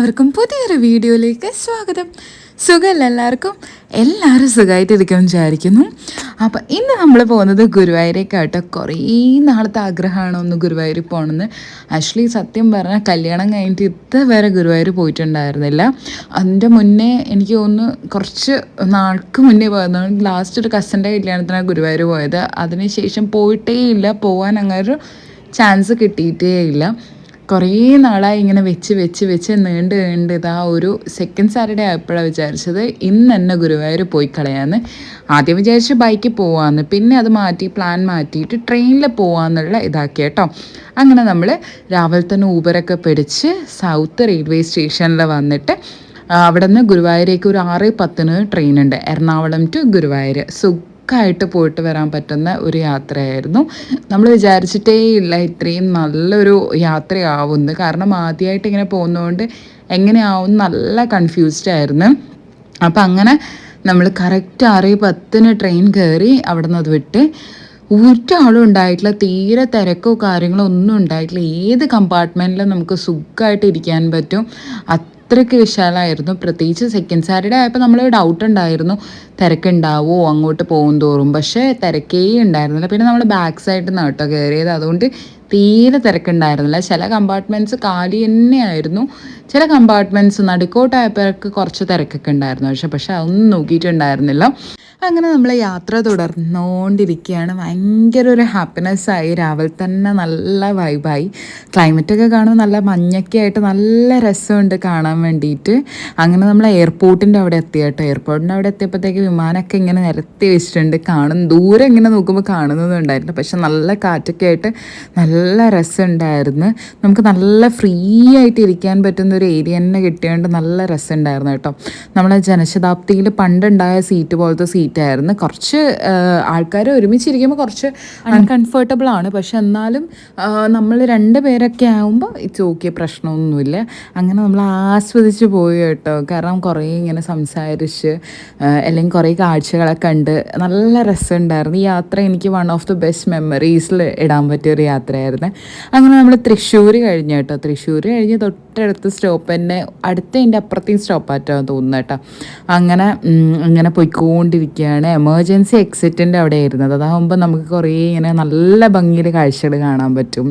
എല്ലാവർക്കും പുതിയൊരു വീഡിയോയിലേക്ക് സ്വാഗതം. സുഖമല്ല എല്ലാവർക്കും? എല്ലാവരും സുഖമായിട്ടിരിക്കും വിചാരിക്കുന്നു. അപ്പം ഇന്ന് നമ്മൾ പോകുന്നത് ഗുരുവായൂരേക്കാട്ടോ. കുറേ നാളത്തെ ആഗ്രഹമാണ് ഒന്ന് ഗുരുവായൂർ പോകണമെന്ന്. ആക്ച്വലി സത്യം പറഞ്ഞാൽ കല്യാണം കഴിഞ്ഞിട്ട് ഇത്ര വരെ ഗുരുവായൂർ പോയിട്ടുണ്ടായിരുന്നില്ല. അതിന്റെ മുന്നേ എനിക്ക് ഒന്ന് കുറച്ച് നാൾക്ക് മുന്നേ പോയതാണ്. ലാസ്റ്റ് ഒരു കസിന്റെ കല്യാണത്തിനാണ് ഗുരുവായൂർ പോയത്. അതിനുശേഷം പോയിട്ടേ ഇല്ല. പോകാൻ അങ്ങനെ ഒരു ചാൻസ് കിട്ടിയിട്ടേ ഇല്ല. കുറേ നാളായി ഇങ്ങനെ വെച്ച് വെച്ച് വെച്ച് നീണ്ട് നീണ്ട് ഇതാ ഒരു സെക്കൻഡ് സാറ്റർഡേ ആയപ്പോഴാണ് വിചാരിച്ചത് ഇന്ന് തന്നെ ഗുരുവായൂർ പോയി കളയാന്ന്. ആദ്യം വിചാരിച്ച് ബൈക്കിൽ പോവാന്ന്. പിന്നെ അത് മാറ്റി പ്ലാൻ മാറ്റിയിട്ട് ട്രെയിനിൽ പോവാന്നുള്ള ഇതാക്കി കേട്ടോ. അങ്ങനെ നമ്മൾ രാവിലെ തന്നെ ഊബറൊക്കെ പിടിച്ച് സൗത്ത് റെയിൽവേ സ്റ്റേഷനിൽ വന്നിട്ട് അവിടെ നിന്ന് ഗുരുവായൂരേക്ക് ഒരു ആറ് പത്തിന് ട്രെയിൻ ഉണ്ട്. എറണാകുളം ടു ഗുരുവായൂർ സുഖമായിട്ട് പോയിട്ട് വരാൻ പറ്റുന്ന ഒരു യാത്രയായിരുന്നു. നമ്മൾ വിചാരിച്ചിട്ടേ ഇല്ല ഇത്രയും നല്ലൊരു യാത്രയാവുന്നത് കാരണം ആദ്യമായിട്ട് ഇങ്ങനെ പോകുന്നതുകൊണ്ട് എങ്ങനെയാവും നല്ല കൺഫ്യൂസ്ഡ് ആയിരുന്നു. അപ്പം അങ്ങനെ നമ്മൾ കറക്റ്റ് ആറ് പത്തിന് ട്രെയിൻ കയറി അവിടെ നിന്ന് അത് വിട്ട് ഒരാളും ഉണ്ടായിട്ടില്ല. തീരെ തിരക്കോ കാര്യങ്ങളോ ഒന്നും ഉണ്ടായിട്ടില്ല. ഏത് കമ്പാർട്ട്മെന്റിലും നമുക്ക് സുഖമായിട്ട് ഇരിക്കാൻ പറ്റും. അത്രയ്ക്ക് വിശാലമായിരുന്നു പ്രത്യേകിച്ച് സെക്കൻഡ് സാറ്റർഡേ ആയപ്പോൾ നമ്മൾ ഡൗട്ട് ഉണ്ടായിരുന്നു. തിരക്കുണ്ടാവോ? അങ്ങോട്ട് പോകും തോറും. പക്ഷേ തിരക്കേ ഉണ്ടായിരുന്നില്ല. പിന്നെ നമ്മൾ ബാക്ക് സൈഡിൽ നിന്ന് കേട്ടോ കയറിയത് അതുകൊണ്ട് തീരെ തിരക്കുണ്ടായിരുന്നില്ല. ചില കമ്പാർട്ട്മെന്റ്സ് കാലി തന്നെയായിരുന്നു. ചില കമ്പാർട്ട്മെന്റ്സ് നടുക്കോട്ടായപ്പോഴൊക്കെ കുറച്ച് തിരക്കൊക്കെ ഉണ്ടായിരുന്നു. പക്ഷെ പക്ഷെ അതൊന്നും നോക്കിയിട്ടുണ്ടായിരുന്നില്ല. അങ്ങനെ നമ്മൾ യാത്ര തുടർന്നുകൊണ്ടിരിക്കുകയാണ് ഭയങ്കര ഒരു ഹാപ്പിനെസ്സായി രാവിലെ തന്നെ നല്ല വൈബായി ക്ലൈമറ്റൊക്കെ കാണുമ്പോൾ നല്ല മഞ്ഞൊക്കെ ആയിട്ട് നല്ല രസമുണ്ട് കാണാൻ വേണ്ടിയിട്ട് അങ്ങനെ നമ്മൾ എയർപോർട്ടിന്റെ അവിടെ എത്തി കേട്ടോ. എയർപോർട്ടിന്റെ അവിടെ എത്തിയപ്പോഴത്തേക്ക് വിമാനമൊക്കെ ഇങ്ങനെ നിരത്തി വെച്ചിട്ടുണ്ട്. കാണും ദൂരെ ഇങ്ങനെ നോക്കുമ്പോൾ കാണുന്നതുണ്ടായിരുന്നു പക്ഷെ നല്ല കാറ്റൊക്കെ ആയിട്ട് നല്ല രസമുണ്ടായിരുന്നു. നമുക്ക് നല്ല ഫ്രീ ആയിട്ട് ഇരിക്കാൻ പറ്റുന്ന ഒരു ഏരിയ തന്നെ കിട്ടിയതുകൊണ്ട് നല്ല രസമുണ്ടായിരുന്നു കേട്ടോ. നമ്മളെ ജനശതാബ്ദിയിൽ പണ്ടുണ്ടായ സീറ്റ് പോലത്തെ സീറ്റായിരുന്നു കുറച്ച് ആൾക്കാർ ഒരുമിച്ചിരിക്കുമ്പോൾ കുറച്ച് അൺകംഫർട്ടബിൾ ആണ്. പക്ഷെ എന്നാലും നമ്മൾ രണ്ട് പേരൊക്കെ ആകുമ്പോൾ ഇറ്റ്സ് ഓക്കെ പ്രശ്നമൊന്നുമില്ല. അങ്ങനെ നമ്മൾ ആസ്വദിച്ച് പോയി കേട്ടോ. കാരണം കുറേ ഇങ്ങനെ സംസാരിച്ച് അല്ലെങ്കിൽ കുറേ കാഴ്ചകളൊക്കെ കണ്ട് നല്ല രസമുണ്ടായിരുന്നു ഈ യാത്ര എനിക്ക് വൺ ഓഫ് ദി ബെസ്റ്റ് മെമ്മറീസിൽ ഇടാൻ പറ്റിയ ഒരു യാത്രയായിരുന്നു. അങ്ങനെ നമ്മൾ തൃശ്ശൂർ കഴിഞ്ഞു കേട്ടോ. തൃശ്ശൂർ കഴിഞ്ഞ് തൊട്ടടുത്ത സ്റ്റോപ്പ് തന്നെ അടുത്തതിന്റെ സ്റ്റോപ്പ് സ്റ്റോപ്പായിട്ടോ തോന്നുന്നു കേട്ടോ. അങ്ങനെ അങ്ങനെ അങ്ങനെ പോയിക്കൊണ്ടിരിക്കുകയാണ് എമർജൻസി എക്സിറ്റിന്റെ അവിടെ ആയിരുന്നത് അതാകുമ്പോൾ നമുക്ക് കുറേ ഇങ്ങനെ നല്ല ഭംഗിയിൽ കാഴ്ചകൾ കാണാൻ പറ്റും.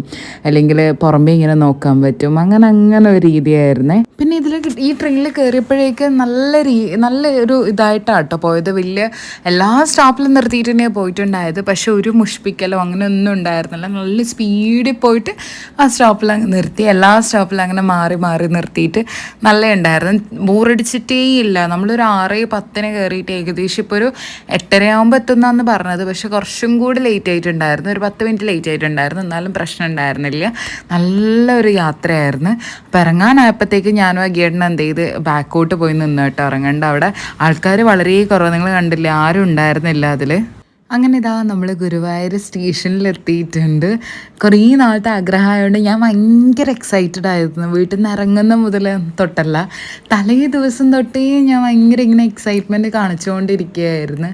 അല്ലെങ്കിൽ പുറമേ ഇങ്ങനെ നോക്കാൻ പറ്റും. അങ്ങനെ അങ്ങനെ ഒരു രീതിയായിരുന്നേ. പിന്നെ ഇതിൽ ഈ ട്രെയിനിൽ കയറിയപ്പോഴേക്ക് നല്ല രീ നല്ല ഒരു ഇതായിട്ടാണ് കേട്ടോ പോയത്. വലിയ എല്ലാ സ്റ്റോപ്പിലും നിർത്തിയിട്ട് തന്നെയാണ് പോയിട്ടുണ്ടായത്. പക്ഷെ ഒരു മുഷ്പിക്കലോ അങ്ങനെ ഒന്നും ഉണ്ടായിരുന്നില്ല. നല്ല സ്പീഡിൽ പോയിട്ട് ആ സ്റ്റോപ്പിൽ അങ്ങ് നിർത്തി. എല്ലാ സ്റ്റോപ്പിലും അങ്ങനെ മാറി മാറി നിർത്തിയിട്ട് നല്ല ഉണ്ടായിരുന്നു. ബോറടിച്ചിട്ടേ ഇല്ല നമ്മളൊരു ആറ് പത്തിന് കയറിയിട്ട് ഏകദേശം ഇപ്പോൾ ഒരു എട്ടരയാകുമ്പോൾ എത്തുന്നതെന്ന് പറഞ്ഞത്. പക്ഷെ കുറച്ചും കൂടി ലേറ്റ് ആയിട്ടുണ്ടായിരുന്നു. ഒരു പത്ത് മിനിറ്റ് ലേറ്റ് ആയിട്ടുണ്ടായിരുന്നു. എന്നാലും പ്രശ്നം ഉണ്ടായിരുന്നില്ല. നല്ലൊരു യാത്രയായിരുന്നു. അപ്പോൾ ഇറങ്ങാനായപ്പോഴത്തേക്ക് ഞാനും ആ ഗേഡിന് എന്ത് ചെയ്ത് ബാക്കോട്ട് പോയി നിന്ന് കേട്ടോ. ഇറങ്ങേണ്ട അവിടെ ആൾക്കാർ വളരെ കുറവ്. നിങ്ങൾ കണ്ടില്ല? ആരും ഉണ്ടായിരുന്നില്ല അതിൽ അങ്ങനെ ഇതാ നമ്മൾ ഗുരുവായൂർ സ്റ്റേഷനിൽ എത്തിയിട്ടുണ്ട് കുറേ നാളത്തെ ആഗ്രഹമായതുകൊണ്ട് ഞാൻ ഭയങ്കര എക്സൈറ്റഡ് ആയിരുന്നു. വീട്ടിൽ നിന്ന് ഇറങ്ങുന്ന മുതൽ തൊട്ടല്ല. തലേ ദിവസം തൊട്ടേ ഞാൻ ഭയങ്കര ഇങ്ങനെ എക്സൈറ്റ്മെന്റ് കാണിച്ചുകൊണ്ടിരിക്കുകയായിരുന്നു.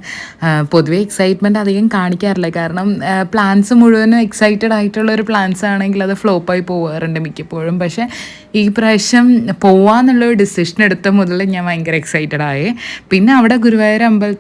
പൊതുവേ എക്സൈറ്റ്മെന്റ് അധികം കാണിക്കാറില്ല. കാരണം പ്ലാൻസ് മുഴുവനും എക്സൈറ്റഡ് ആയിട്ടുള്ള ഒരു പ്ലാൻസ് ആണെങ്കിൽ അത് ഫ്ലോപ്പായി പോകാറുണ്ട് മിക്കപ്പോഴും. പക്ഷേ ഈ പ്രാവശ്യം പോവാന്നുള്ള ഒരു ഡിസിഷൻ എടുത്ത മുതൽ ഞാൻ ഭയങ്കര എക്സൈറ്റഡ് ആയി. പിന്നെ അവിടെ ഗുരുവായൂർ അമ്പല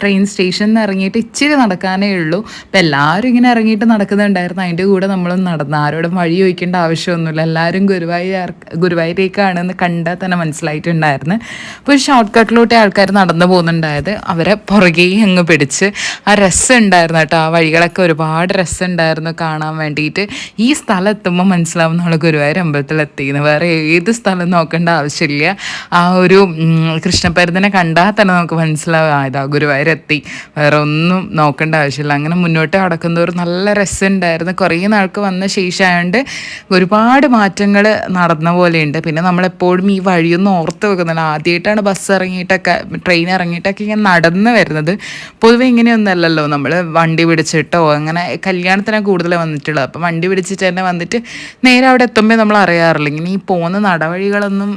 ട്രെയിൻ സ്റ്റേഷനിൽ നിന്ന് ഇറങ്ങിയിട്ട് ഇച്ചിരി നടക്കാനേ ഉള്ളൂ. അപ്പം എല്ലാവരും ഇങ്ങനെ ഇറങ്ങിയിട്ട് നടക്കുന്നുണ്ടായിരുന്നു. അതിന്റെ കൂടെ നമ്മളും നടന്നു ആരോടും വഴി ചോദിക്കേണ്ട ആവശ്യമൊന്നുമില്ല. എല്ലാവരും ഗുരുവായൂർ ഗുരുവായൂരേക്കാണെന്ന് കണ്ടാൽ തന്നെ മനസ്സിലായിട്ടുണ്ടായിരുന്നു. അപ്പോൾ ഷോർട്ട് കട്ടിലൂടെ ആൾക്കാർ നടന്നു പോകുന്നുണ്ടായത്. അവരെ പുറകെ അങ്ങ് പിടിച്ച് ആ രസമുണ്ടായിരുന്നു കേട്ടോ. ആ വഴികളൊക്കെ ഒരുപാട് രസമുണ്ടായിരുന്നു കാണാൻ വേണ്ടിയിട്ട്. ഈ സ്ഥലം എത്തുമ്പോൾ മനസ്സിലാവും നമ്മൾ ഗുരുവായൂർ അമ്പലത്തിൽ എത്തിയെന്ന്. വേറെ ഏത് സ്ഥലം നോക്കേണ്ട ആവശ്യമില്ല. ആ ഒരു ഉം, കൃഷ്ണപരുതനെ കണ്ടാൽ തന്നെ നമുക്ക് മനസ്സിലാവും. ഇതാ ഗുരുവായൂർ എത്തി. വേറെ ഒന്നും നോക്കേണ്ട ആവശ്യമില്ല. അങ്ങനെ മുന്നോട്ട് കടക്കുന്നതോറും നല്ല രസമുണ്ടായിരുന്നു. കുറേ നാൾക്ക് വന്ന ശേഷമായതുകൊണ്ട് ഒരുപാട് മാറ്റങ്ങൾ നടന്ന പോലെയുണ്ട്. പിന്നെ നമ്മളെപ്പോഴും ഈ വഴിയൊന്നും ഓർത്ത് വെക്കുന്നില്ല. ആദ്യമായിട്ടാണ് ബസ് ഇറങ്ങിയിട്ടൊക്കെ ട്രെയിൻ ഇറങ്ങിയിട്ടൊക്കെ ഇങ്ങനെ നടന്ന് വരുന്നത്. പൊതുവെ ഇങ്ങനെയൊന്നല്ലല്ലോ നമ്മൾ വണ്ടി പിടിച്ചിട്ടോ അങ്ങനെ കല്യാണത്തിനാണ് കൂടുതൽ വന്നിട്ടുള്ളത്. അപ്പം വണ്ടി പിടിച്ചിട്ട് തന്നെ വന്നിട്ട് നേരെ അവിടെ എത്തുമ്പോൾ നമ്മൾ അറിയാറില്ല. ഇങ്ങനെ ഈ പോകുന്ന നടവഴികളൊന്നും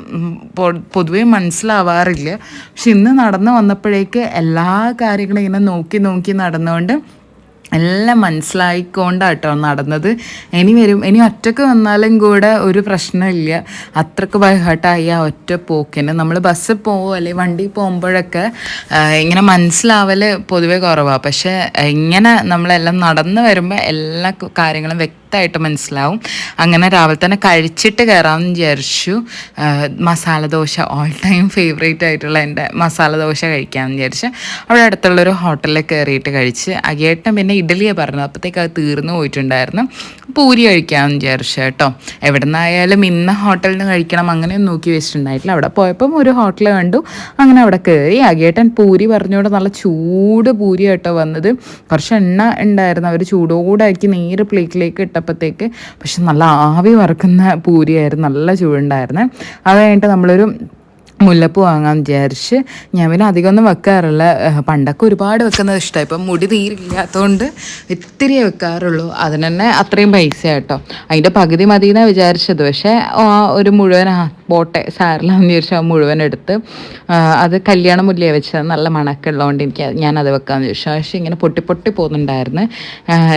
പൊതുവേ മനസ്സിലാവാറില്ല. പക്ഷെ ഇന്ന് നടന്ന് വന്നപ്പോഴേക്ക് എല്ലാ കാര്യങ്ങളും ഇങ്ങനെ നോക്കി നോക്കി നടന്നുകൊണ്ട് എല്ലാം മനസ്സിലായിക്കൊണ്ടാട്ടോ നടന്നത്. ഇനി വരും ഇനി ഒറ്റയ്ക്ക് വന്നാലും കൂടെ ഒരു പ്രശ്നമില്ല. അത്രയ്ക്ക് ബൈഹാട്ടായി ആ ഒറ്റ പോക്കിന്. നമ്മൾ ബസ്സിൽ പോകുമോ അല്ലെങ്കിൽ വണ്ടി പോകുമ്പോഴൊക്കെ ഇങ്ങനെ മനസ്സിലാവൽ പൊതുവെ കുറവാണ് പക്ഷേ ഇങ്ങനെ നമ്മളെല്ലാം നടന്ന് വരുമ്പോൾ എല്ലാ കാര്യങ്ങളും കാര്യങ്ങളും വ്യക്തമായിട്ട് മനസ്സിലാവും. അങ്ങനെ രാവിലെ തന്നെ കഴിച്ചിട്ട് കയറാമെന്ന് വിചാരിച്ചു. Masala dosa all time favourite ആയിട്ടുള്ള എന്റെ മസാല ദോശ കഴിക്കാമെന്ന് വിചാരിച്ചു അവിടെ അടുത്തുള്ളൊരു ഹോട്ടലിൽ കയറിയിട്ട് കഴിച്ച്. അകേട്ടൻ പിന്നെ ഇഡലിയെ പറഞ്ഞു അപ്പോഴത്തേക്ക് അത് തീർന്നു പോയിട്ടുണ്ടായിരുന്നു. പൂരി കഴിക്കാമെന്ന് വിചാരിച്ചു കേട്ടോ. എവിടെ നിന്നായാലും ഇന്ന ഹോട്ടലിൽ നിന്ന് കഴിക്കണം അങ്ങനെയൊന്നും നോക്കി വെച്ചിട്ടുണ്ടായിട്ടില്ല. അവിടെ പോയപ്പം ഒരു ഹോട്ടൽ കണ്ടു. അങ്ങനെ അവിടെ കയറി അകേട്ടൻ പൂരി പറഞ്ഞുകൊണ്ട് നല്ല ചൂട് പൂരി കേട്ടോ വന്നത്. കുറച്ച് എണ്ണ ഉണ്ടായിരുന്നു. അവർ ചൂടോടാക്കി നേരെ പ്ലേറ്റിലേക്ക് ഇട്ടപ്പോഴത്തേക്ക് പക്ഷെ നല്ല ആവി വറക്കുന്ന പൂരിയായിരുന്നു നല്ല ചൂടുണ്ടായിരുന്നു. അത് കഴിഞ്ഞിട്ട് നമ്മളൊരു മുല്ലപ്പൂ വാങ്ങാൻ വിചാരിച്ച് ഞാൻ പിന്നെ അധികമൊന്നും വെക്കാറില്ല. പണ്ടൊക്കെ ഒരുപാട് വെക്കുന്നത് ഇഷ്ടമായി ഇപ്പം മുടി തീരില്ലാത്തതുകൊണ്ട് ഇത്തിരിയേ വെക്കാറുള്ളൂ. അതിന് തന്നെ അത്രയും പൈസ കേട്ടോ അതിന്റെ പകുതി മതി എന്നാണ് വിചാരിച്ചത്. പക്ഷേ ഒരു മുഴുവൻ പോട്ടെ സാരിലാന്ന് വിചാരിച്ചു ആ മുഴുവൻ എടുത്ത് അത് കല്യാണ മുല്ലയെ വെച്ചത്. നല്ല മണക്കുള്ളതുകൊണ്ട് എനിക്ക് ഞാനത് വെക്കാമെന്ന് ചോദിച്ചു പക്ഷേ ഇങ്ങനെ പൊട്ടി പൊട്ടി പോകുന്നുണ്ടായിരുന്നു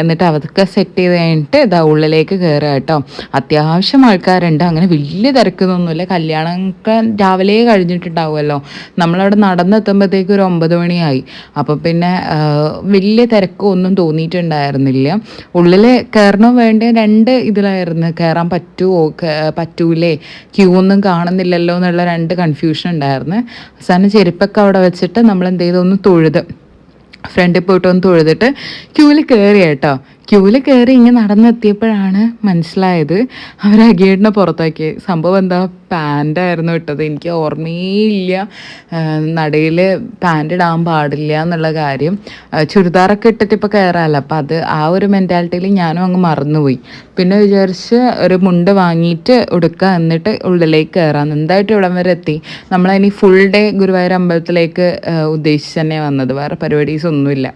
എന്നിട്ട് അതൊക്കെ സെറ്റ് ചെയ്ത് കഴിഞ്ഞിട്ട് ഇതാ ഉള്ളിലേക്ക് കയറുക കേട്ടോ. അത്യാവശ്യം ആൾക്കാരുണ്ട്. അങ്ങനെ വലിയ തിരക്കൊന്നുമില്ല. കല്യാണമൊക്കെ രാവിലെ കഴിഞ്ഞിട്ടുണ്ടാവുമല്ലോ. നമ്മളവിടെ നടന്നെത്തുമ്പോഴത്തേക്ക് ഒരു ഒമ്പത് മണിയായി. അപ്പോൾ പിന്നെ വലിയ തിരക്കൊന്നും തോന്നിയിട്ടുണ്ടായിരുന്നില്ല. ഉള്ളിൽ കയറണോ വേണ്ട? രണ്ട് ഇതിലായിരുന്നു. കയറാൻ പറ്റുമോ പറ്റൂലേ? ക്യൂ ഒന്നും കാണുന്നില്ലല്ലോ എന്നുള്ള രണ്ട് കൺഫ്യൂഷൻ ഉണ്ടായിരുന്നു. അവസാനം ചെരുപ്പൊക്കെ അവിടെ വെച്ചിട്ട് നമ്മൾ എന്ത് ചെയ്തു ഒന്ന് തൊഴുത് ഫ്രണ്ടിൽ പോയിട്ട് ഒന്ന് തൊഴുതിട്ട് ക്യൂവിൽ കയറി കേട്ടോ. ക്യൂവിൽ കയറി ഇങ്ങനെ നടന്നെത്തിയപ്പോഴാണ് മനസ്സിലായത്. അവർ അഗേഡിനെ പുറത്താക്കി. സംഭവം എന്താ? പാന്റായിരുന്നു ഇട്ടത്. എനിക്ക് ഓർമ്മയില്ല. നടയിൽ പാന്റ് ഇടാൻ പാടില്ല എന്നുള്ള കാര്യം. ചുരിദാറൊക്കെ ഇട്ടിട്ട് ഇപ്പോൾ കയറാമല്ലോ അപ്പം അത് ആ ഒരു മെന്റാലിറ്റിയിൽ ഞാനും അങ്ങ് മറന്നുപോയി. പിന്നെ വിചാരിച്ച് ഒരു മുണ്ട് വാങ്ങിയിട്ട് ഉടുക്കുക എന്നിട്ട് ഉള്ളിലേക്ക് കയറാം എന്തായിട്ട് ഇവിടം വരെ എത്തി? നമ്മളതിനി ഫുൾ ഡേ ഗുരുവായൂർ അമ്പലത്തിലേക്ക് ഉദ്ദേശിച്ച് തന്നെ വന്നത്. വേറെ പരിപാടീസ് ഒന്നുമില്ല.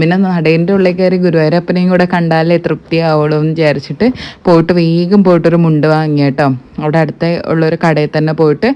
പിന്നെ നടേന്റെ ഉള്ളിൽ കയറി ഗുരുവായൂരപ്പനെയും കൂടെ കണ്ടാലേ തൃപ്തിയാവുള്ളൂ എന്ന് വിചാരിച്ചിട്ട് പോയിട്ട് വേഗം പോയിട്ടൊരു മുണ്ട് വാങ്ങി കേട്ടോ. അവിടെ അടുത്ത ഉള്ളൊരു കടയിൽ തന്നെ പോയിട്ട്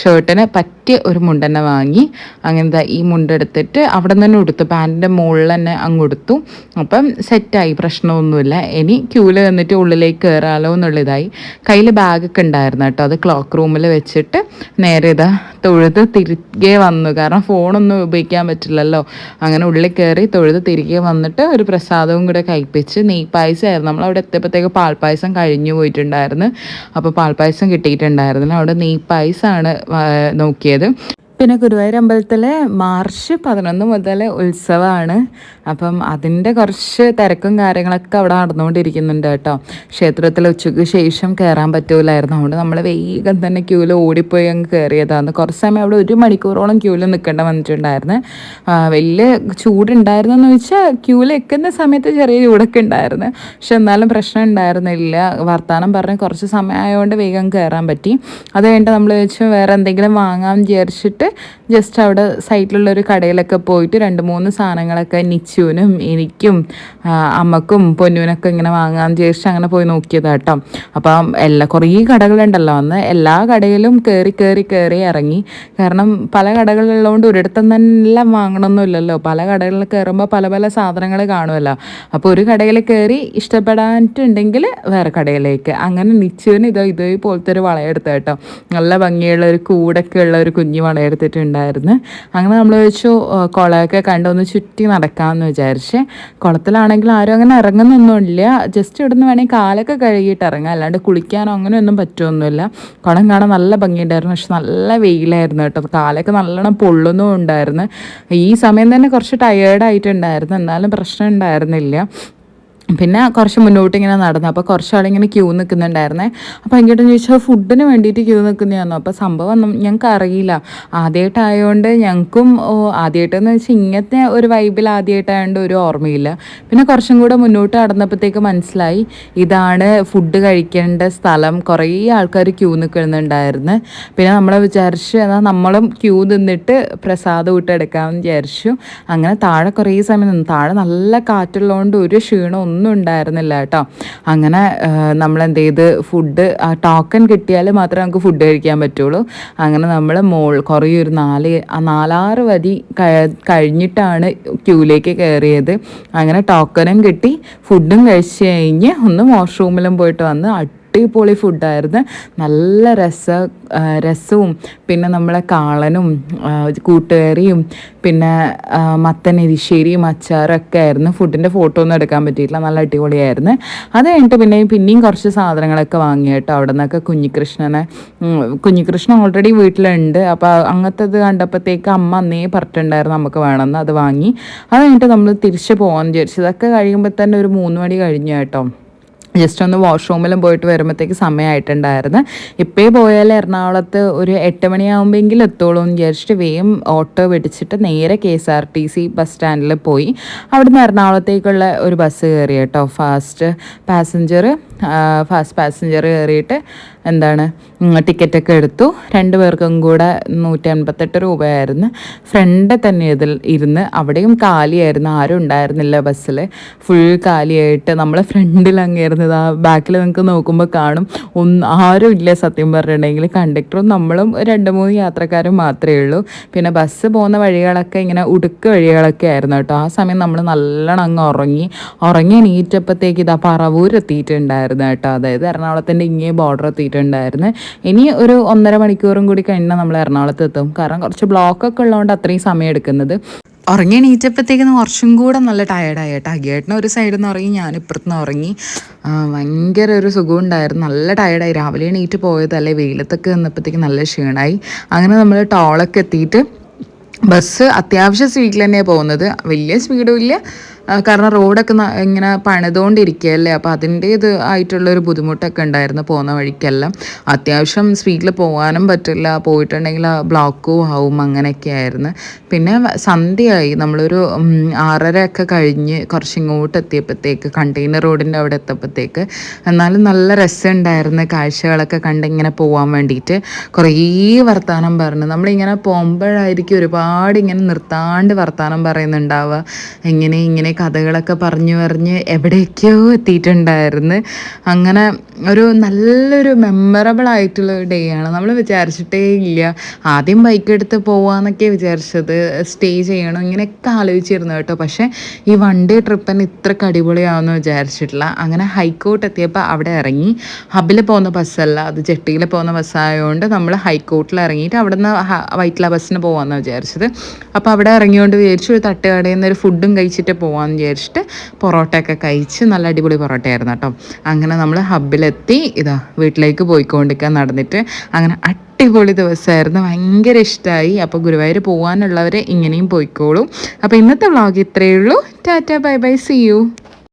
ഷർട്ടിന് പറ്റിയ ഒരു മുണ്ട് തന്നെ വാങ്ങി. അങ്ങനത്തെ ഈ മുണ്ട് എടുത്തിട്ട് അവിടെ തന്നെ ഉടുത്തു. പാന്റിന്റെ മുകളിൽ തന്നെ അങ്ങ് ഉടുത്തു. അപ്പം സെറ്റായി പ്രശ്നമൊന്നുമില്ല. ഇനി ക്യൂൽ വന്നിട്ട് ഉള്ളിലേക്ക് കയറാലോ എന്നുള്ളതായി. കയ്യിൽ ബാഗൊക്കെ ഉണ്ടായിരുന്നു കേട്ടോ. അത് ക്ലോക്ക് റൂമിൽ വെച്ചിട്ട് നേരെ ഇതാ തൊഴുത് തിരികെ വന്നു. കാരണം ഫോണൊന്നും ഉപയോഗിക്കാൻ പറ്റില്ലല്ലോ. അങ്ങനെ ഉള്ളിൽ കയറി തൊഴുത് തിരികെ വന്നിട്ട് ഒരു പ്രസാദവും കൂടെ കഴിപ്പിച്ച് നെയ് പായസമായിരുന്നു. നമ്മൾ അവിടെ എത്തിയപ്പോഴത്തേക്ക് പാൽപ്പായസം കഴിഞ്ഞു പോയിട്ടുണ്ടായിരുന്നു. അപ്പോൾ പാൽപ്പായസം കിട്ടിയിട്ടുണ്ടായിരുന്നില്ല. അവിടെ നെയ് പായസമാണ് നോക്കിയത്. പിന്നെ ഗുരുവായൂർ അമ്പലത്തിലെ മാർച്ച് പതിനൊന്ന് മുതൽ ഉത്സവമാണ്. അപ്പം അതിന്റെ കുറച്ച് തിരക്കും കാര്യങ്ങളൊക്കെ അവിടെ നടന്നുകൊണ്ടിരിക്കുന്നുണ്ട് കേട്ടോ. ക്ഷേത്രത്തിൽ ഉച്ചയ്ക്ക് ശേഷം കയറാൻ പറ്റൂലായിരുന്നു. അതുകൊണ്ട് നമ്മൾ വേഗം തന്നെ ക്യൂവിൽ ഓടിപ്പോയി അങ്ങ് കയറിയതാണ്. കുറച്ച് സമയം അവിടെ ഒരു മണിക്കൂറോളം ക്യൂവിൽ നിൽക്കേണ്ട വന്നിട്ടുണ്ടായിരുന്നു. വലിയ വലിയ ചൂടുണ്ടായിരുന്നെന്ന് വെച്ചാൽ ക്യൂവിൽ നിൽക്കുന്ന സമയത്ത് ചെറിയ ചൂടൊക്കെ ഉണ്ടായിരുന്നു. പക്ഷെ എന്നാലും പ്രശ്നം ഉണ്ടായിരുന്നില്ല. വർത്തമാനം പറഞ്ഞ് കുറച്ച് സമയമായതുകൊണ്ട് വേഗം കയറാൻ പറ്റി. അത് കഴിഞ്ഞിട്ട് നമ്മൾ വെച്ച് വേറെ എന്തെങ്കിലും വാങ്ങാൻ വിചാരിച്ചിട്ട് ജസ്റ്റ് അവിടെ സൈറ്റിലുള്ള ഒരു കടയിലൊക്കെ പോയിട്ട് രണ്ട് മൂന്ന് സാധനങ്ങളൊക്കെ നിച്ചുവിനും എനിക്കും അമ്മക്കും പൊന്നുവിനൊക്കെ ഇങ്ങനെ വാങ്ങാൻ വിചാരിച്ച് അങ്ങനെ പോയി നോക്കിയതാട്ടോ അപ്പം എല്ലാ കുറേ കടകളുണ്ടല്ലോ. അന്ന് എല്ലാ കടയിലും കയറി കയറി കയറി ഇറങ്ങി. കാരണം പല കടകളുള്ളതുകൊണ്ട് ഒരിടത്തും തന്നെ എല്ലാം വാങ്ങണമെന്നില്ലല്ലോ പല കടകളിൽ കയറുമ്പോൾ പല പല സാധനങ്ങൾ കാണുമല്ലോ. അപ്പോൾ ഒരു കടയിൽ കയറി ഇഷ്ടപ്പെടാനിട്ടുണ്ടെങ്കിൽ വേറെ കടയിലേക്ക്. അങ്ങനെ നിച്ചുവിന് ഇതോ ഇതേപോലത്തെ ഒരു വളയെടുത്ത കേട്ടോ. നല്ല ഭംഗിയുള്ള ഒരു കൂടൊക്കെ ഉള്ള ഒരു കുഞ്ഞു വളയെടുത്തിട്ടുണ്ടായിരുന്നു അങ്ങനെ നമ്മൾ വെച്ചു കുളമൊക്കെ കണ്ടൊന്ന് ചുറ്റി നടക്കാമെന്ന് വിചാരിച്ച്. കുളത്തിലാണെങ്കിൽ ആരും അങ്ങനെ ഇറങ്ങുന്നൊന്നുമില്ല. ജസ്റ്റ് ഇവിടുന്ന് വേണമെങ്കിൽ കാലൊക്കെ കഴുകിയിട്ട് ഇറങ്ങാം. അല്ലാണ്ട് കുളിക്കാനോ അങ്ങനെയൊന്നും പറ്റുമൊന്നുമില്ല കുളം കാണാൻ നല്ല ഭംഗിയുണ്ടായിരുന്നു. പക്ഷെ നല്ല വെയിലായിരുന്നു കേട്ടോ. കാലൊക്കെ നല്ലോണം പൊള്ളുന്നും ഉണ്ടായിരുന്നു ഈ സമയം തന്നെ കുറച്ച് ടയേർഡായിട്ടുണ്ടായിരുന്നു എന്നാലും പ്രശ്നം ഉണ്ടായിരുന്നില്ല. പിന്നെ കുറച്ച് മുന്നോട്ട് ഇങ്ങനെ നടന്നു. അപ്പോൾ കുറച്ചാളിങ്ങനെ ക്യൂ നിൽക്കുന്നുണ്ടായിരുന്നേ അപ്പോൾ എങ്കിട്ട് ചോദിച്ചാൽ ഫുഡിന് വേണ്ടിയിട്ട് ക്യൂ നിൽക്കുന്നതാണോ അപ്പോൾ സംഭവം ഞങ്ങൾക്ക് അറിയില്ല. ആദ്യമായിട്ടായതുകൊണ്ട് ഞങ്ങൾക്കും ആദ്യമായിട്ടെന്ന് വെച്ചാൽ ഇങ്ങനത്തെ ഒരു വൈബിൽ ആദ്യമായിട്ടായതുകൊണ്ട് ഒരു ഓർമ്മയില്ല. പിന്നെ കുറച്ചും കൂടെ മുന്നോട്ട് നടന്നപ്പോഴത്തേക്ക് മനസ്സിലായി ഇതാണ് ഫുഡ് കഴിക്കേണ്ട സ്ഥലം. കുറേ ആൾക്കാർ ക്യൂ നിൽക്കുന്നുണ്ടായിരുന്നു പിന്നെ നമ്മൾ വിചാരിച്ചു എന്നാൽ നമ്മളും ക്യൂ നിന്നിട്ട് പ്രസാദം ഇട്ട് എടുക്കാമെന്ന് വിചാരിച്ചു. അങ്ങനെ താഴെ കുറേ സമയം നിന്നു. താഴെ നല്ല കാറ്റുള്ളതുകൊണ്ട് ഒരു ക്ഷീണം ഒന്നും ഉണ്ടായിരുന്നില്ല കേട്ടോ. അങ്ങനെ നമ്മൾ എന്ത് ചെയ്ത് ഫുഡ് ആ ടോക്കൺ കിട്ടിയാൽ മാത്രമേ നമുക്ക് ഫുഡ് കഴിക്കാൻ പറ്റുള്ളൂ. അങ്ങനെ നമ്മൾ മോൾ കുറേ ഒരു നാല് നാലാറ് വരി കഴിഞ്ഞിട്ടാണ് ക്യൂലേക്ക് കയറിയത്. അങ്ങനെ ടോക്കനും കിട്ടി. ഫുഡും കഴിച്ച് കഴിഞ്ഞ് ഒന്ന് വാഷ്റൂമിലും പോയിട്ട് വന്ന് അടിപൊളി ഫുഡായിരുന്നു നല്ല രസ രസവും പിന്നെ നമ്മളെ കാളനും കൂട്ടുകറിയും പിന്നെ മത്തൻ എരിശ്ശേരിയും അച്ചാറും ഒക്കെ ആയിരുന്നു. ഫുഡിന്റെ ഫോട്ടോ ഒന്നും എടുക്കാൻ പറ്റിയിട്ടില്ല. നല്ല അടിപൊളിയായിരുന്നു. അത് കഴിഞ്ഞിട്ട് പിന്നെ പിന്നെയും കുറച്ച് സാധനങ്ങളൊക്കെ വാങ്ങി കേട്ടോ. അവിടെ നിന്നൊക്കെ കുഞ്ഞികൃഷ്ണനെ കുഞ്ഞികൃഷ്ണൻ ഓൾറെഡി വീട്ടിലുണ്ട്. അപ്പോൾ അങ്ങനത്തെ ഇത് കണ്ടപ്പോഴത്തേക്ക് അമ്മ അന്നേ പറഞ്ഞിട്ടുണ്ടായിരുന്നു നമുക്ക് വേണമെന്ന്. അത് വാങ്ങി. അത് കഴിഞ്ഞിട്ട് നമ്മൾ തിരിച്ച് പോകാമെന്ന് വിചാരിച്ചു. ഇതൊക്കെ കഴിയുമ്പോൾ തന്നെ ഒരു മൂന്ന് മണി കഴിഞ്ഞു കേട്ടോ. ജസ്റ്റ് ഒന്ന് വാഷ്റൂമിലും പോയിട്ട് വരുമ്പോഴത്തേക്ക് സമയമായിട്ടുണ്ടായിരുന്നു. ഇപ്പേ പോയാൽ എറണാകുളത്ത് ഒരു എട്ട് മണിയാകുമ്പോഴെങ്കിലും എത്തുള്ളൂ എന്ന് വിചാരിച്ചിട്ട് വേഗം ഓട്ടോ പിടിച്ചിട്ട് നേരെ K S R T C bus സ്റ്റാൻഡിൽ പോയി. അവിടുന്ന് എറണാകുളത്തേക്കുള്ള ഒരു ബസ് കയറി കേട്ടോ. ഫാസ്റ്റ് പാസഞ്ചർ ഫാസ്റ്റ് പാസഞ്ചർ കയറിയിട്ട് എന്താണ് ടിക്കറ്റൊക്കെ എടുത്തു. രണ്ട് പേർക്കും കൂടെ നൂറ്റി അൻപത്തെട്ട് രൂപയായിരുന്നു. ഫ്രണ്ട് തന്നെ ഇതിൽ ഇരുന്ന് അവിടെയും കാലിയായിരുന്നു. ആരും ഉണ്ടായിരുന്നില്ല ബസ്സിൽ. ഫുൾ കാലിയായിട്ട് നമ്മളെ ഫ്രണ്ടിൽ അങ്ങേരുന്നത് ആ ബാക്കിൽ നിങ്ങൾക്ക് നോക്കുമ്പോൾ കാണും. ഒന്ന് ആരും ഇല്ല സത്യം പറഞ്ഞിട്ടുണ്ടെങ്കിൽ. കണ്ടക്ടറും നമ്മളും രണ്ട് മൂന്ന് യാത്രക്കാരും മാത്രമേ ഉള്ളൂ. പിന്നെ ബസ് പോകുന്ന വഴികളൊക്കെ ഇങ്ങനെ ഉടുക്ക് വഴികളൊക്കെ ആയിരുന്നു കേട്ടോ. ആ സമയം നമ്മൾ നല്ലോണം അങ്ങ് ഉറങ്ങി. ഉറങ്ങി നീറ്റപ്പോഴത്തേക്ക് ഇതാ പറവൂരെത്തിയിട്ടുണ്ടായിരുന്നു കേട്ടോ. അതായത് എറണാകുളത്തിന്റെ ഇങ്ങേ ബോർഡർ എത്തിയിട്ടുണ്ടായിരുന്നു ഇനി ഒരു ഒന്നര മണിക്കൂറും കൂടി കഴിഞ്ഞാൽ നമ്മൾ എറണാകുളത്ത് എത്തും. കാരണം കുറച്ച് ബ്ലോക്കൊക്കെ ഉള്ളതുകൊണ്ട് അത്രയും സമയം എടുക്കുന്നത്. ഉറങ്ങി എണീറ്റപ്പോഴത്തേക്കും കുറച്ചും കൂടെ നല്ല ടയർഡായി കേട്ടോ. അഗേട്ടന് ഒരു സൈഡിൽ നിന്ന് ഉറങ്ങി ഞാൻ ഇപ്പുറത്തുനിന്ന് ഉറങ്ങി. ഭയങ്കര ഒരു സുഖം ഉണ്ടായിരുന്നു. നല്ല ടയർഡായി രാവിലെ എണീറ്റ് പോയതല്ലേ വെയിലത്തൊക്കെ നിന്നപ്പോഴത്തേക്ക് നല്ല ക്ഷീണമായി അങ്ങനെ നമ്മൾ ടോളൊക്കെ എത്തിയിട്ട് ബസ് അത്യാവശ്യം സ്പീഡിൽ തന്നെയാണ് പോകുന്നത്. വലിയ സ്പീഡും ഇല്ല. കാരണം റോഡൊക്കെ ഇങ്ങനെ പണിതുകൊണ്ടിരിക്കുകയല്ലേ? അപ്പോൾ അതിന്റെ ഇത് ആയിട്ടുള്ളൊരു ബുദ്ധിമുട്ടൊക്കെ ഉണ്ടായിരുന്നു പോകുന്ന വഴിക്കെല്ലാം. അത്യാവശ്യം സ്പീഡിൽ പോകാനും പറ്റില്ല. പോയിട്ടുണ്ടെങ്കിൽ ബ്ലോക്കും ആവും അങ്ങനെയൊക്കെ ആയിരുന്നു. പിന്നെ സന്ധ്യയായി. നമ്മളൊരു ആറര ഒക്കെ കഴിഞ്ഞ് കുറച്ചിങ്ങോട്ട് എത്തിയപ്പോഴത്തേക്ക് കണ്ടെയ്നർ റോഡിന്റെ അവിടെ എത്തപ്പോഴത്തേക്ക് എന്നാലും നല്ല രസമുണ്ടായിരുന്നു. കാഴ്ചകളൊക്കെ കണ്ട് ഇങ്ങനെ പോകാൻ വേണ്ടിയിട്ട് കുറേ വർത്തമാനം പറഞ്ഞു. നമ്മളിങ്ങനെ പോകുമ്പോഴായിരിക്കും ഒരുപാട് ഇങ്ങനെ നിർത്താണ്ട് വർത്തമാനം പറയുന്നുണ്ടാവുക. എങ്ങനെ ഇങ്ങനെ കഥകളൊക്കെ പറഞ്ഞു പറഞ്ഞ് എവിടേക്കോ എത്തിയിട്ടുണ്ടായിരുന്നു. അങ്ങനെ ഒരു നല്ലൊരു മെമ്മറബിൾ ആയിട്ടുള്ള ഡേ ആണ്. നമ്മൾ വിചാരിച്ചിട്ടേ ഇല്ല. ആദ്യം ബൈക്ക് എടുത്ത് പോവാന്നൊക്കെ വിചാരിച്ചത്. സ്റ്റേ ചെയ്യണം. ഇങ്ങനെയൊക്കെ ആലോചിച്ചിരുന്നു കേട്ടോ. പക്ഷേ ഈ വൺ ഡേ ട്രിപ്പിന് ഇത്രക്ക് അടിപൊളിയാവുമെന്ന് വിചാരിച്ചിട്ടില്ല. അങ്ങനെ ഹൈക്കോട്ട് എത്തിയപ്പോൾ അവിടെ ഇറങ്ങി. ഹബിൽ പോകുന്ന ബസ്സല്ല അത് ജെട്ടിയിൽ പോകുന്ന ബസ്സായതുകൊണ്ട് നമ്മൾ ഹൈക്കോട്ടിൽ ഇറങ്ങിയിട്ട് അവിടെ നിന്ന് വൈറ്റ്ല ബസ്സിന് പോകാമെന്നാണ് വിചാരിച്ചത്. അപ്പോൾ അവിടെ ഇറങ്ങിയോണ്ട് വിചാരിച്ചു ഒരു തട്ടുകടയിൽ നിന്ന് ഒരു ഫുഡും കഴിച്ചിട്ട് പോകാമെന്ന് വിചാരിച്ചിട്ട് പൊറോട്ടയൊക്കെ കഴിച്ച് നല്ല അടിപൊളി പൊറോട്ടയായിരുന്നു കേട്ടോ. അങ്ങനെ നമ്മൾ ഹബിലെത്തി ഇതാ വീട്ടിലേക്ക് പോയിക്കൊണ്ടിരിക്കാൻ നടന്നിട്ട് അങ്ങനെ അടിപൊളി ദിവസമായിരുന്നു ഭയങ്കര ഇഷ്ടമായി അപ്പോൾ ഗുരുവായൂർ പോകാനുള്ളവരെ ഇങ്ങനെയും പോയിക്കോളും. അപ്പോൾ ഇന്നത്തെ വ്ളോഗ് ഇത്രയേ ഉള്ളൂ. Tata bye bye see you.